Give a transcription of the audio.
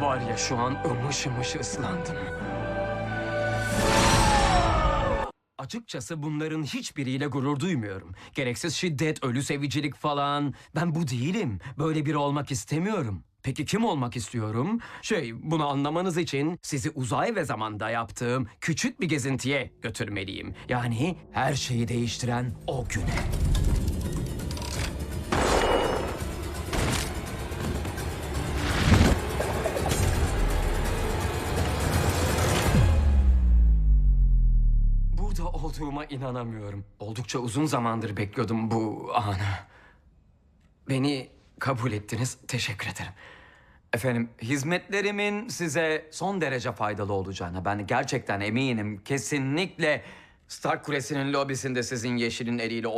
Var ya şu an ımış ımış ıslandım. Açıkçası bunların hiçbiriyle gurur duymuyorum. Gereksiz şiddet, ölü sevicilik falan. Ben bu değilim. Böyle biri olmak istemiyorum. Peki kim olmak istiyorum? Şey, bunu anlamanız için sizi uzay ve zamanda yaptığım küçük bir gezintiye götürmeliyim. Yani her şeyi değiştiren o güne. Burada olduğuma inanamıyorum. Oldukça uzun zamandır bekliyordum bu anı. Beni kabul ettiniz. Teşekkür ederim. Efendim, hizmetlerimin size son derece faydalı olacağına ben gerçekten eminim. Kesinlikle Stark Kulesi'nin lobisinde sizin yeşilin eliyle